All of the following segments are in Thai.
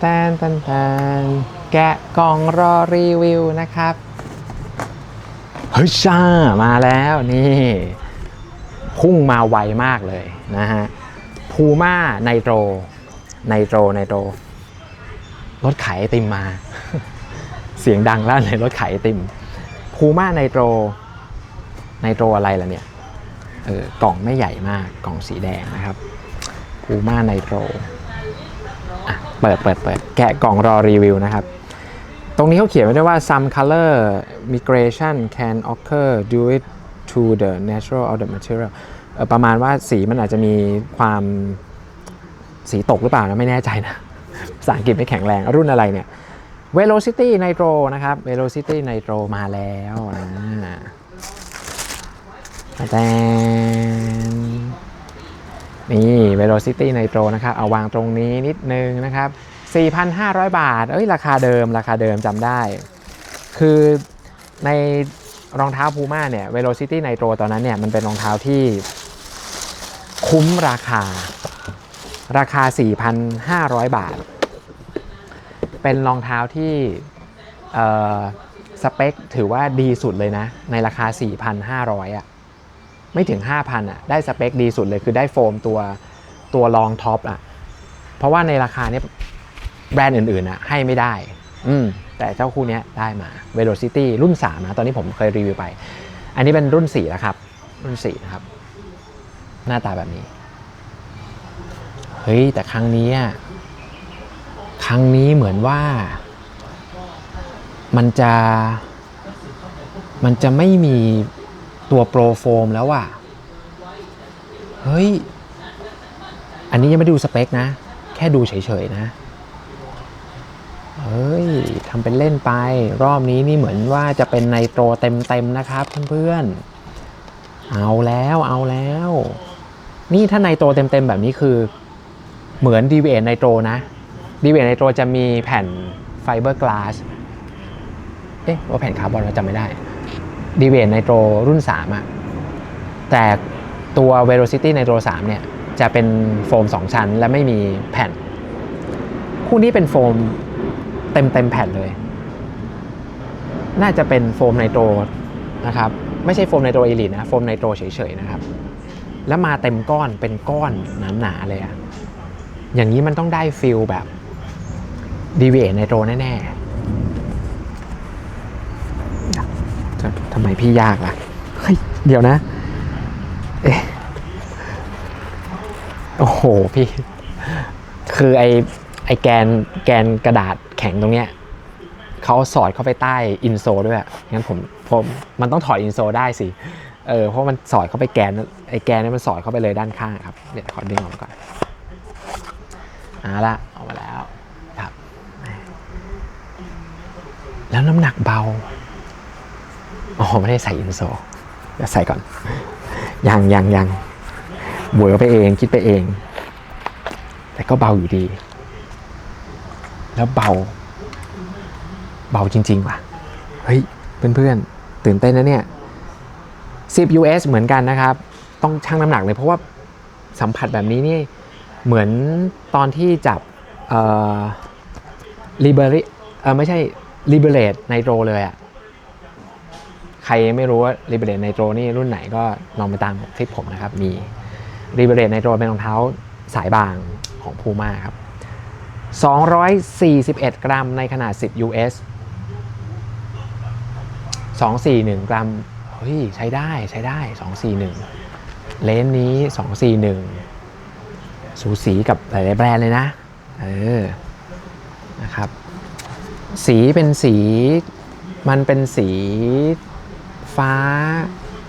แตนแตนแตนแกะกล่องรอรีวิวนะครับเฮ้ยช่ามาแล้วนี่ พุ่งมาไวมากเลยนะฮะพูม่าไนโตรไนโตรไนโตรรถขายไอติมมา เสียงดังลั่นเลยรถขายไอติมพูม่าไนโตรไนโตรอะไรล่ะเนี่ยเออกล่องไม่ใหญ่มากกล่องสีแดงนะครับพูม่าไนโตรอะ เปิดเปิดเปิดแกะกล่องรอรีวิวนะครับ ตรงนี้เขาเขียนไว้ด้วยว่า some color migration can occur due to the natural of the material เอ่อประมาณว่าสีมันอาจจะมีความสีตกหรือเปล่านะไม่แน่ใจนะภาษาอังกฤษไม่แข็งแรง รุ่นอะไรเนี่ย Velocity Nitro นะครับ Velocity Nitro มาแล้วนะแต่ นี่ Velocity Nitro นะครับ เอาวางตรงนี้นิดนึงนะครับ 4,500 บาท เอ้ย ราคาเดิม ราคาเดิมจำได้ คือในรองเท้า Puma เนี่ย Velocity Nitro ตอนนั้นเนี่ย มันเป็นรองเท้าที่คุ้มราคา ราคา 4,500 บาท เป็นรองเท้าที่สเปคถือว่าดีสุดเลยนะ ในราคา 4,500อะ่ะ ไม่ถึง 5,000อะได้สเปคดีสุดเลยคือได้โฟมตัวตัวรองท็อปอะเพราะว่าในราคาเนี้ยแบรนด์อื่นๆอะให้ไม่ได้ อืมแต่เจ้าคู่เนี้ยได้มา Velocity รุ่น 3 นะ ตอนนี้ผมเคยรีวิวไป อันนี้เป็นรุ่น4แล้วครับ รุ่น 4 นะครับ หน้าตาแบบนี้ เฮ้ย แต่ครั้งนี้อะครั้งนี้เหมือนว่า มันจะ มันจะไม่มี ตัวโปรโฟมแล้วอะเฮ้ย อันนี้ยังไม่ดูสเปคนะ แค่ดูเฉยๆนะ เฮ้ยทำเป็นเล่นไป รอบนี้นี่เหมือนว่าจะเป็นไนโตรเต็มๆนะครับเพื่อนๆ เอาแล้วเอาแล้ว นี่ถ้าไนโตรเต็มๆแบบนี้คือ เหมือน DVA ไนโตรนะ DVA ไนโตรจะมีแผ่นไฟเบอร์กลาส เอ๊ะว่าแผ่นคาร์บอนเราจำไม่ได้ DVA ไนโตรรุ่น3อะแต่ตัว Velocity Nitro 3เนี่ยจะเป็นโฟม 2 ชั้น และไม่มีแผ่น คู่นี้เป็นโฟมเต็มเต็มแผ่นเลย น่าจะเป็นโฟมไนโตรนะครับ ไม่ใช่โฟมไนโตรเอลิทนะ โฟมไนโตรเฉยๆนะครับ แล้วมาเต็มก้อนเป็นก้อนหนาๆเลยอะอย่างนี้มันต้องได้ฟิลแบบ DVA ไนโตรแน่ๆ ทำทำไมพี่ยากล่ะ เฮ้ย เดี๋ยวนะ เอ๊ะ โอ้โห พี่ คือไอไอแกนแกนกระดาษแข็งตรงเนี้ยเขาสอดเข้าไปใต้อินโซด้วยงั้นผมผมมันต้องถอดอินโซได้สิ เออ เพราะมันสอดเข้าไปแกนไอแกนนี่มันสอดเข้าไปเลยด้านข้างครับ เดี๋ยวขอดึงออกมาก่อนเอาละออกมาแล้วครับ แล้วน้ำหนักเบา อ๋อไม่ได้ใส่อินโซเดี๋ยวใส่ก่อน ยังยังยังบวยไปเองคิดไปเอง แต่ก็เบาอยู่ดี แล้วเบา เบาจริง ๆ ว่ะ เฮ้ย เพื่อนๆ ตื่นเต้นนะเนี่ย 10 US เหมือนกันนะครับ ต้องชั่งน้ำหนักเลยเพราะว่าสัมผัสแบบนี้นี่ เหมือนตอนที่จับเอ่อ Liberi เออไม่ใช่ Liberate Nitro เลยอะ ใครไม่รู้ว่า Liberate Nitro นี่รุ่นไหนก็ลองไปตามคลิปผมนะครับ มี Liberate Nitro เป็นรองเท้าสายบางของ Puma ครับ 241 กรัมในขนาด 10 US 241 กรัม เฮ้ย ใช้ได้ใช้ได้ 241 เลนส์นี้ 241 สูสีกับหลายๆแบรนด์เลยนะ เออ นะครับ สีเป็นสีมันเป็นสี ฟ้า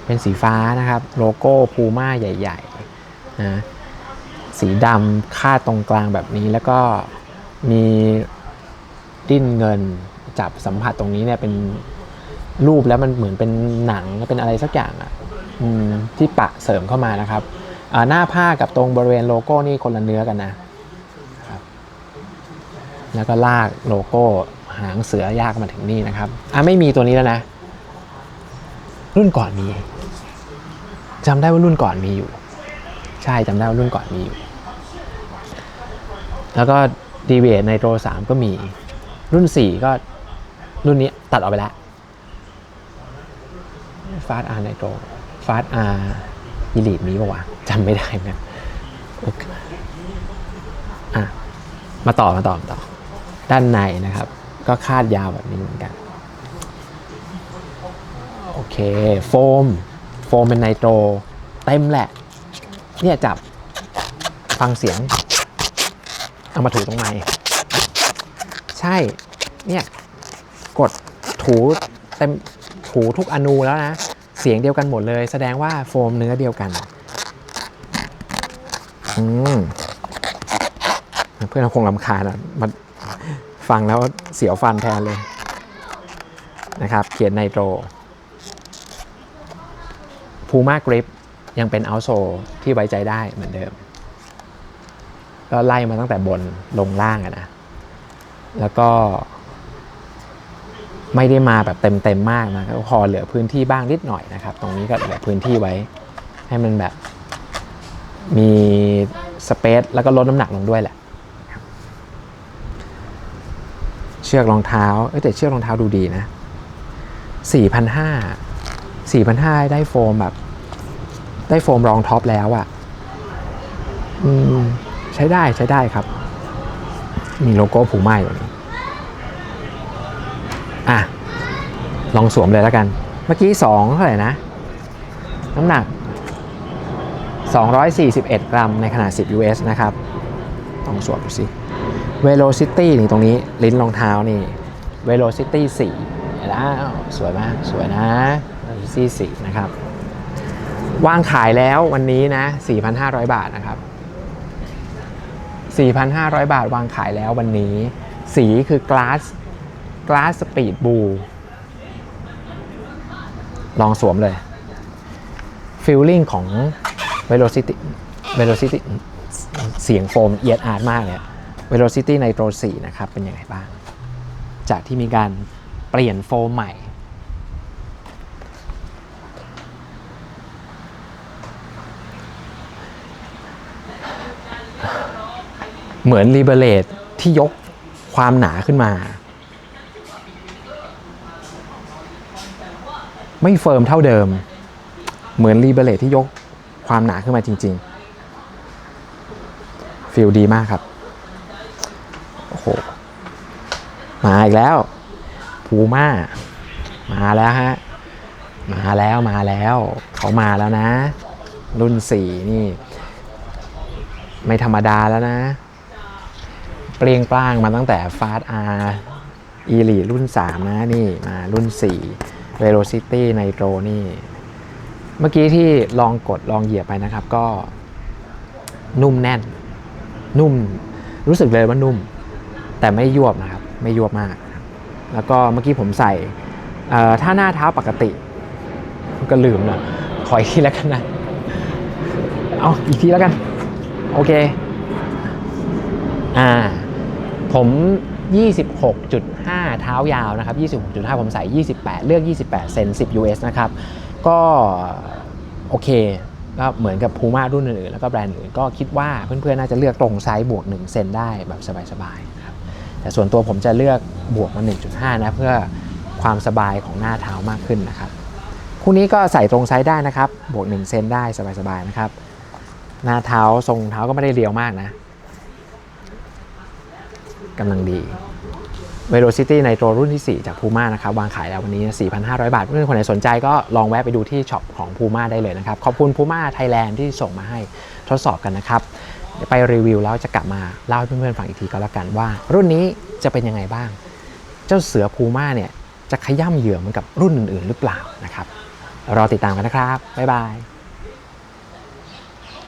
เป็นสีฟ้านะครับ โลโก้พูม่าใหญ่ๆนะสีดำคาดตรงกลางแบบนี้แล้วก็มีดิ้นเงินจับสัมผัสตรงนี้เนี่ยเป็นรูปแล้วมันเหมือนเป็นหนังเป็นอะไรสักอย่างอะอืมที่ปะเสริมเข้ามานะครับหน้าผ้ากับตรงบริเวณโลโก้นี่คนละเนื้อกันนะแล้วก็ลากโลโก้หางเสือยากมาถึงนี่นะครับอะไม่มีตัวนี้แล้วนะ รุ่นก่อนมีจำได้ว่ารุ่นก่อนมีอยู่ ใช่จำได้ว่ารุ่นก่อนมีอยู่ แล้วก็ Deviate Nitro 3ก็มี รุ่น4ก็รุ่นนี้ตัดออกไปแล้ว Fast R Nitro Fast R Elite มีปะวะจำไม่ได้เหมือนกันโอเคอะมาต่อมาต่อมาต่อ ด้านในนะครับ ก็คาดยาวแบบนี้เหมือนกัน เค โฟม โฟมเป็นไนโตร เต็มแหละ เนี่ยจับ ฟังเสียง เอามาถูตรงไม้ใช่ เนี่ย กดถูเต็มถูทุกอนูแล้วนะ เสียงเดียวกันหมดเลย แสดงว่าโฟมเนื้อเดียวกันอืมเพื่อนคงลำคาญอะมันฟังแล้วเสียวฟันแทนเลยนะครับ เขียนไนโตร พูม่ากริปยังเป็นเอาโซที่ไว้ใจได้เหมือนเดิม ก็ไล่มาตั้งแต่บนลงล่างอะนะ แล้วก็ ไม่ได้มาแบบเต็มเต็มๆมากนะก็พอเหลือพื้นที่บ้างนิดหน่อยนะครับ ตรงนี้ก็เหลือพื้นที่ไว้ ให้มันแบบมีสเปซแล้วก็ลดน้ำหนักลงด้วยแหละ เชือกรองเท้า เอ้แต่เชือกรองเท้าดูดีนะ4,500 4,500 ได้โฟมแบบ ได้โฟมรองท็อปแล้วอะ่ะอืมใช้ได้ใช้ได้ครับ มีโลโก้ผูม่าอยู่นี่อะ ลองสวมเลยแล้วกัน เมื่อกี้ 2 เท่าไหร่นะ น้ำหนัก 241 กรัมในขนาด 10 US นะครับ ลองสวมดูสิ Velocity นี่ตรงนี้ ลิ้นรองเท้านี่ Velocity 4แล้วสวยมาก สวยนะ Velocity 4นะครับวางขายแล้ววันนี้นะ 4,500 บาทนะครับ 4,500 บาทวางขายแล้ววันนี้ สีคือ Glass Glass Speed Blue ลองสวมเลย Feeling ของ Velocity Velocity เสียงโฟมเอียดอาร์ตมากเลย Velocity Nitro 4 นะครับ เป็นยังไงบ้าง จากที่มีการเปลี่ยนโฟมใหม่ เหมือน l i b e r a t e ที่ยกความหนาขึ้นมา ไม่เฟิร์มเท่าเดิม เหมือน l i b e r a t e ที่ยกความหนาขึ้นมาจริง ๆฟีลดีมากครับ โอ้โห มาอีกแล้วพูม่ามาแล้วฮะ มาแล้วมาแล้ว เขามาแล้วนะ รุ่น4นี่ ไม่ธรรมดาแล้วนะ เปรียงปร้างมาตั้งแต่ฟาสอาร์อีลีรุ่น 3 นะนี่มารุ่น 4 Velocity Nitro นี่ เมื่อกี้ที่ลองกดลองเหยียบไปนะครับ ก็นุ่มแน่น นุ่มรู้สึกเลยว่านุ่ม แต่ไม่ยวบนะครับ ไม่ยวบมาก แล้วก็เมื่อกี้ผมใส่ถ้าหน้าเท้าปกติ ก็ลืมนะขออีกทีแล้วกันนะเอาอีกทีแล้วกัน โอเค อ่า ผม 26.5 เท้ายาวนะครับ 26.5 ผมใส่ 28 เลือก 28 เซน 10 US นะครับ ก็โอเคก็เหมือนกับ Puma รุ่นอื่นๆ แล้วก็แบรนด์อื่นก็คิดว่าเพื่อนๆ น่าจะเลือกตรงไซส์บวก 1 เซนได้แบบสบายๆครับแต่ส่วนตัวผมจะเลือกบวกมา 1.5 นะเพื่อความสบายของหน้าเท้ามากขึ้นนะครับ คู่นี้ก็ใส่ตรงไซส์ได้นะครับ บวก 1 เซนได้สบายๆนะครับ หน้าเท้าทรงเท้าก็ไม่ได้เรียวมากนะ กำลังดี Velocity Nitro รุ่นที่ 4 จาก Puma นะครับ วางขายแล้ววันนี้ 4,500 บาทเพื่อนๆคนไหนสนใจก็ลองแวะไปดูที่ช็อปของ Puma ได้เลยนะครับ ขอบคุณ Puma Thailand ที่ส่งมาให้ทดสอบกันนะครับไปรีวิวแล้วจะกลับมาเล่าให้เพื่อนๆฟังอีกทีก็แล้วกันว่า รุ่นนี้จะเป็นยังไงบ้าง เจ้าเสือ Puma เนี่ยจะขย่ำเหยื่อเหมือนกับรุ่นอื่นๆ หรือเปล่านะครับรอติดตามกันนะครับ บ๊ายบาย